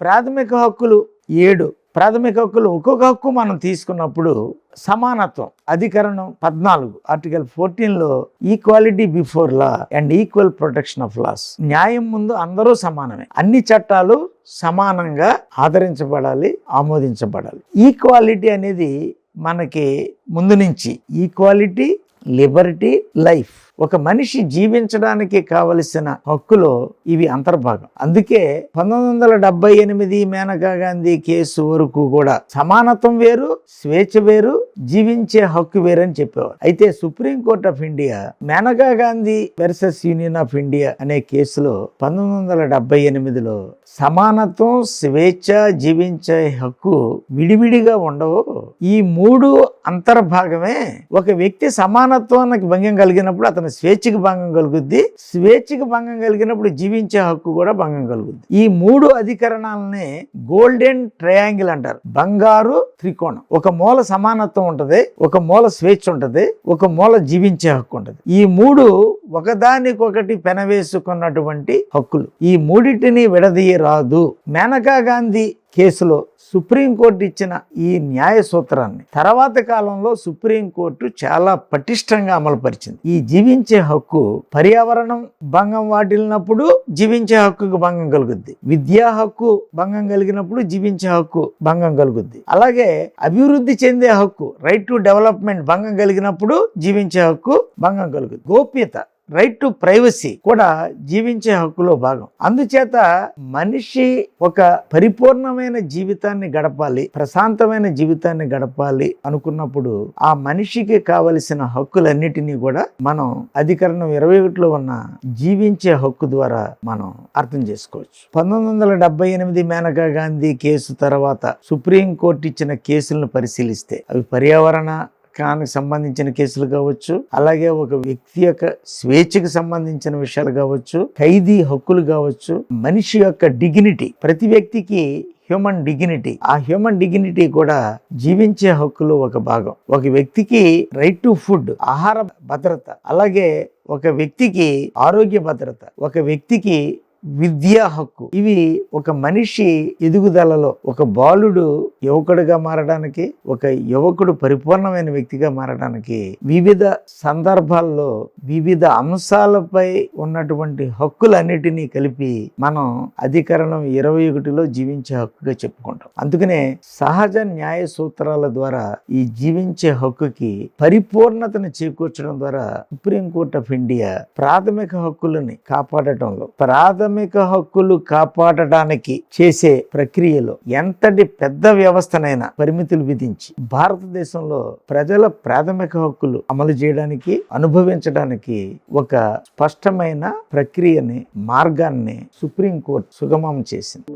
ప్రాథమిక హక్కులు ఏడు. ప్రాథమిక హక్కులు ఒక్కొక్క హక్కు మనం తీసుకున్నప్పుడు సమానత్వం అధికరణం పద్నాలుగు. ఆర్టికల్ ఫోర్టీన్లో equality before law and equal protection of laws. న్యాయం ముందు అందరూ సమానమే. అన్ని చట్టాలు సమానంగా ఆదరించబడాలి ఆమోదించబడాలి. ఈక్వాలిటీ అనేది మనకి ముందు నుంచి. Equality liberty life. ఒక మనిషి జీవించడానికి కావలసిన హక్కులో ఇవి అంతర్భాగం. అందుకే పంతొమ్మిది వందల డెబ్బై ఎనిమిది మేనకా గాంధీ కేసు వరకు కూడా సమానత్వం వేరు స్వేచ్ఛ వేరు జీవించే హక్కు వేరని చెప్పేవారు. అయితే supreme court of India Maneka Gandhi versus union of India అనే కేసులో పంతొమ్మిది వందల డెబ్బై ఎనిమిదిలో సమానత్వం స్వేచ్ఛ జీవించే హక్కు విడివిడిగా ఉండవు. ఈ మూడు అంతర్భాగమే ఒక వ్యక్తి సమానత్వానికి భంగం కలిగినప్పుడు అతను స్వేచ్ఛకు భంగం కలుగుద్ది. స్వేచ్ఛకు భంగం కలిగినప్పుడు జీవించే హక్కు కూడా భంగం కలుగుద్ది. ఈ మూడు అధికరణాలనే గోల్డెన్ ట్రయాంగిల్ అంటారు. బంగారు త్రికోణం. ఒక మూల సమానత్వం ఉంటది ఒక మూల స్వేచ్ఛ ఉంటది ఒక మూల జీవించే హక్కు ఉంటది. ఈ మూడు ఒకదానికొకటి పెనవేసుకున్నటువంటి హక్కులు. ఈ మూడింటిని విడదీయరాదు. మేనకా గాంధీ కేసులో సుప్రీంకోర్టు ఇచ్చిన ఈ న్యాయ సూత్రాన్ని తర్వాత కాలంలో సుప్రీంకోర్టు చాలా పటిష్టంగా అమలుపరిచింది. ఈ జీవించే హక్కు పర్యావరణం భంగం వాటిల్లినప్పుడు జీవించే హక్కుకు భంగం కలుగుద్ది. విద్యా హక్కు భంగం కలిగినప్పుడు జీవించే హక్కు భంగం కలుగుద్ది. అలాగే అభివృద్ధి చెందే హక్కు రైట్ టు డెవలప్మెంట్ భంగం కలిగినప్పుడు జీవించే హక్కు భంగం కలుగుద్ది. గోప్యత రైట్ టు ప్రైవసీ కూడా జీవించే హక్కులో భాగం. అందుచేత మనిషి ఒక పరిపూర్ణమైన జీవితాన్ని గడపాలి ప్రశాంతమైన జీవితాన్ని గడపాలి అనుకున్నప్పుడు ఆ మనిషికి కావలసిన హక్కులన్నిటినీ కూడా మనం అధికరణం ఇరవై ఒకటిలో ఉన్న జీవించే హక్కు ద్వారా మనం అర్థం చేసుకోవచ్చు. పంతొమ్మిది వందల డెబ్బై ఎనిమిది మేనకా గాంధీ కేసు తర్వాత సుప్రీం కోర్టు ఇచ్చిన కేసులను పరిశీలిస్తే అవి పర్యావరణ కానికి సంబంధించిన కేసులు కావచ్చు అలాగే ఒక వ్యక్తి యొక్క స్వేచ్ఛకు సంబంధించిన విషయాలు కావచ్చు ఖైదీ హక్కులు కావచ్చు మనిషి యొక్క డిగ్నిటీ ప్రతి వ్యక్తికి హ్యూమన్ డిగ్నిటీ ఆ హ్యూమన్ డిగ్నిటీ కూడా జీవించే హక్కులో ఒక భాగం. ఒక వ్యక్తికి రైట్ టు ఫుడ్ ఆహార భద్రత అలాగే ఒక వ్యక్తికి ఆరోగ్య భద్రత ఒక వ్యక్తికి విద్యా హక్కు. ఇవి ఒక మనిషి ఎదుగుదలలో ఒక బాలుడు యువకుడుగా మారడానికి ఒక యువకుడు పరిపూర్ణమైన వ్యక్తిగా మారడానికి వివిధ సందర్భాల్లో వివిధ అంశాలపై ఉన్నటువంటి హక్కులన్నిటినీ కలిపి మనం అధికరణం ఇరవై ఒకటిలో జీవించే హక్కుగా చెప్పుకుంటాం. అందుకనే సహజ న్యాయ సూత్రాల ద్వారా ఈ జీవించే హక్కుకి పరిపూర్ణతను చేకూర్చడం ద్వారా సుప్రీంకోర్టు ఆఫ్ ఇండియా ప్రాథమిక హక్కులని కాపాడటంలో ప్రాథమిక హక్కులు కాపాడటానికి చేసే ప్రక్రియలో ఎంతటి పెద్ద వ్యవస్థనైనా పరిమితులు విధించి భారతదేశంలో ప్రజల ప్రాథమిక హక్కులు అమలు చేయడానికి అనుభవించడానికి ఒక స్పష్టమైన ప్రక్రియని మార్గాన్ని సుప్రీంకోర్టు సుగమం చేసింది.